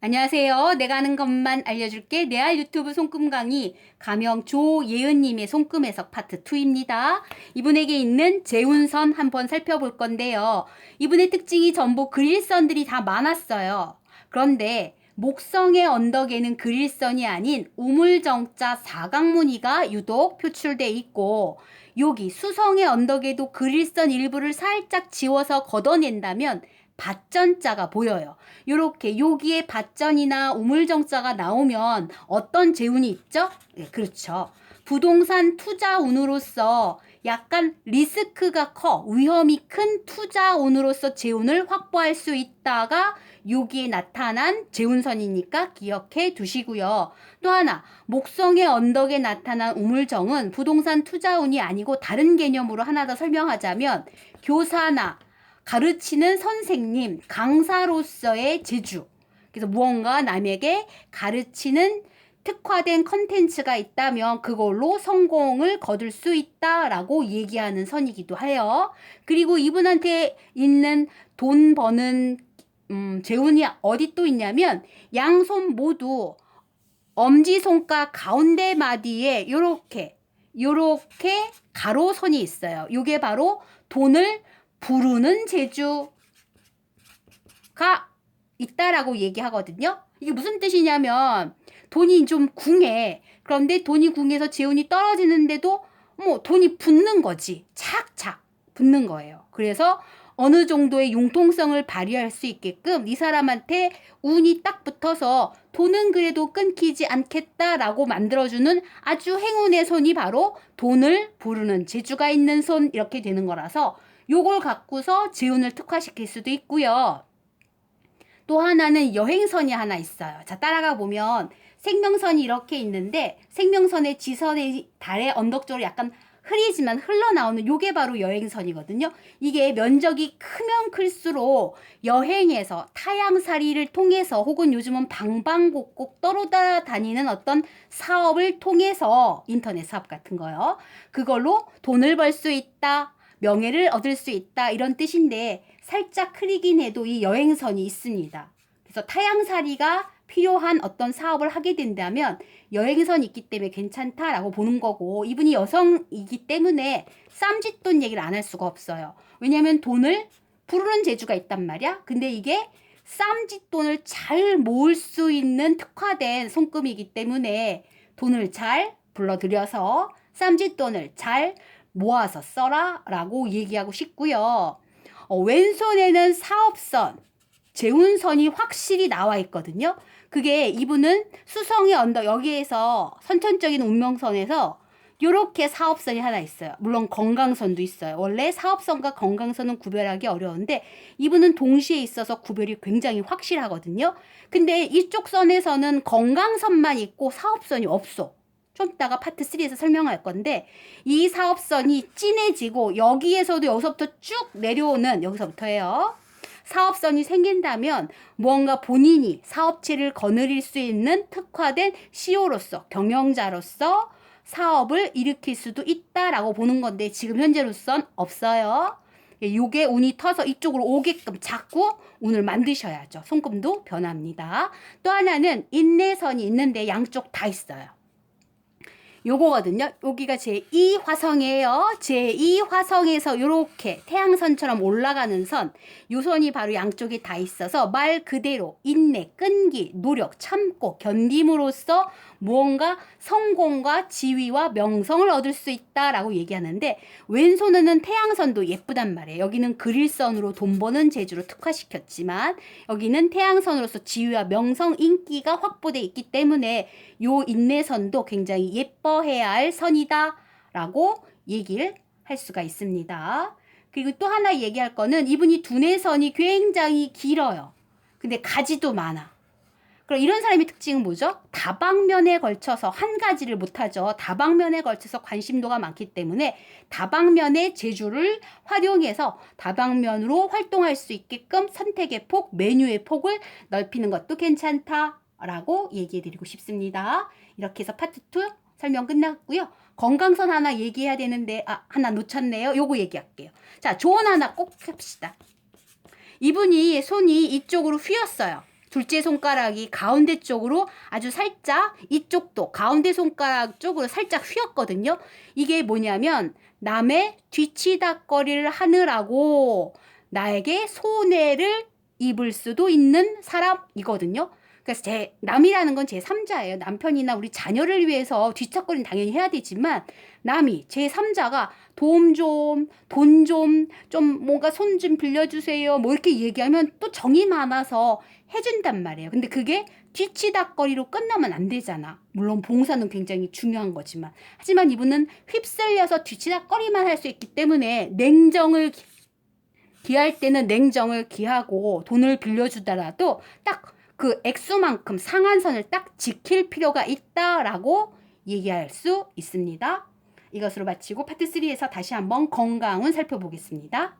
안녕하세요. 내가 아는 것만 알려줄게. 내 알 유튜브 손금 강의 가명 조예은님의 손금 해석 파트 2입니다. 이분에게 있는 재운선 한번 살펴볼 건데요. 이분의 특징이 전부 그릴선들이 다 많았어요. 그런데 목성의 언덕에는 그릴선이 아닌 우물정자 사각무늬가 유독 표출돼 있고 여기 수성의 언덕에도 그릴선 일부를 살짝 지워서 걷어낸다면 밭전자가 보여요. 요렇게 여기에 밭전이나 우물정자가 나오면 어떤 재운이 있죠? 네, 그렇죠. 부동산 투자운으로서 약간 리스크가 커 위험이 큰 투자운으로서 재운을 확보할 수 있다가 여기에 나타난 재운선이니까 기억해 두시고요. 또 하나 목성의 언덕에 나타난 우물정은 부동산 투자운이 아니고 다른 개념으로 하나 더 설명하자면 교사나 가르치는 선생님, 강사로서의 재주. 그래서 무언가 남에게 가르치는 특화된 컨텐츠가 있다면 그걸로 성공을 거둘 수 있다라고 얘기하는 선이기도 해요. 그리고 이분한테 있는 돈 버는 음, 재운이 어디 또 있냐면 양손 모두 엄지손가락 가운데 마디에 요렇게 요렇게 가로선이 있어요. 요게 바로 돈을 부르는 재주가 있다라고 얘기하거든요. 이게 무슨 뜻이냐면 돈이 좀 궁해. 그런데 돈이 궁해서 재운이 떨어지는데도 뭐 돈이 붙는 거지. 착착 붙는 거예요. 그래서 어느 정도의 융통성을 발휘할 수 있게끔 이 사람한테 운이 딱 붙어서 돈은 그래도 끊기지 않겠다라고 만들어주는 아주 행운의 손이 바로 돈을 부르는 재주가 있는 손 이렇게 되는 거라서 요걸 갖고서 재운을 특화시킬 수도 있고요. 또 하나는 여행선이 하나 있어요. 자, 따라가 보면 생명선이 이렇게 있는데 생명선의 지선의 달의 언덕 쪽으로 약간 흐리지만 흘러나오는 요게 바로 여행선이거든요. 이게 면적이 크면 클수록 여행에서 타양살이를 통해서 혹은 요즘은 방방곡곡 떨어다니는 어떤 사업을 통해서 인터넷 사업 같은 거요. 그걸로 돈을 벌 수 있다. 명예를 얻을 수 있다 이런 뜻인데 살짝 흐리긴 해도 이 여행선이 있습니다. 그래서 타양살이가 필요한 어떤 사업을 하게 된다면 여행선이 있기 때문에 괜찮다라고 보는 거고 이분이 여성이기 때문에 쌈짓돈 얘기를 안 할 수가 없어요. 왜냐하면 돈을 부르는 재주가 있단 말이야. 근데 이게 쌈짓돈을 잘 모을 수 있는 특화된 손금이기 때문에 돈을 잘 불러들여서 쌈짓돈을 잘 모아서 써라 라고 얘기하고 싶고요. 어, 왼손에는 사업선, 재운선이 확실히 나와 있거든요. 그게 이분은 수성의 언덕 여기에서 선천적인 운명선에서 이렇게 사업선이 하나 있어요. 물론 건강선도 있어요. 원래 사업선과 건강선은 구별하기 어려운데 이분은 동시에 있어서 구별이 굉장히 확실하거든요. 근데 이쪽 선에서는 건강선만 있고 사업선이 없어. 좀 이따가 파트 3에서 설명할 건데 이 사업선이 진해지고 여기에서도 여기서부터 쭉 내려오는 여기서부터예요. 사업선이 생긴다면 무언가 본인이 사업체를 거느릴 수 있는 특화된 CEO로서 경영자로서 사업을 일으킬 수도 있다라고 보는 건데 지금 현재로선 없어요. 요게 운이 터서 이쪽으로 오게끔 자꾸 운을 만드셔야죠. 손금도 변합니다. 또 하나는 인내선이 있는데 양쪽 다 있어요. 요거거든요. 여기가 제2 화성이에요. 제2 화성에서 이렇게 태양선처럼 올라가는 선, 요 선이 바로 양쪽에 다 있어서 말 그대로 인내, 끈기, 노력, 참고, 견딤으로써 무언가 성공과 지위와 명성을 얻을 수 있다라고 얘기하는데 왼손에는 태양선도 예쁘단 말이에요. 여기는 그릴선으로 돈 버는 재주로 특화시켰지만 여기는 태양선으로서 지위와 명성, 인기가 확보돼 있기 때문에 요 인내선도 굉장히 예뻐 해야 할 선이다 라고 얘기를 할 수가 있습니다. 그리고 또 하나 얘기할 거는 이분이 두뇌선이 굉장히 길어요. 근데 가지도 많아. 그럼 이런 사람의 특징은 뭐죠? 다방면에 걸쳐서 한 가지를 못하죠. 다방면에 걸쳐서 관심도가 많기 때문에 다방면의 재주를 활용해서 다방면으로 활동할 수 있게끔 선택의 폭, 메뉴의 폭을 넓히는 것도 괜찮다라고 얘기해 드리고 싶습니다. 이렇게 해서 파트 2 설명 끝났고요. 건강선 하나 얘기해야 되는데 아 하나 놓쳤네요. 요거 얘기할게요. 자, 조언 하나 꼭 합시다. 이분이 손이 이쪽으로 휘었어요. 둘째 손가락이 가운데 쪽으로 아주 살짝 이쪽도 가운데 손가락 쪽으로 살짝 휘었거든요. 이게 뭐냐면 남의 뒤치다거리를 하느라고 나에게 손해를 입을 수도 있는 사람이거든요. 그래서 제 남이라는 건 제 3자예요. 남편이나 우리 자녀를 위해서 뒤척거리는 당연히 해야 되지만 남이 제 3자가 도움 좀, 돈 좀, 좀 뭔가 손 좀 빌려주세요. 뭐 이렇게 얘기하면 또 정이 많아서 해준단 말이에요. 근데 그게 뒤치다거리로 끝나면 안 되잖아. 물론 봉사는 굉장히 중요한 거지만. 하지만 이분은 휩쓸려서 뒤치다거리만 할 수 있기 때문에 냉정을 기- 기할 때는 냉정을 기하고 돈을 빌려주더라도 딱 그 액수만큼 상한선을 딱 지킬 필요가 있다라고 얘기할 수 있습니다. 이것으로 마치고 파트 3에서 다시 한번 건강은 살펴보겠습니다.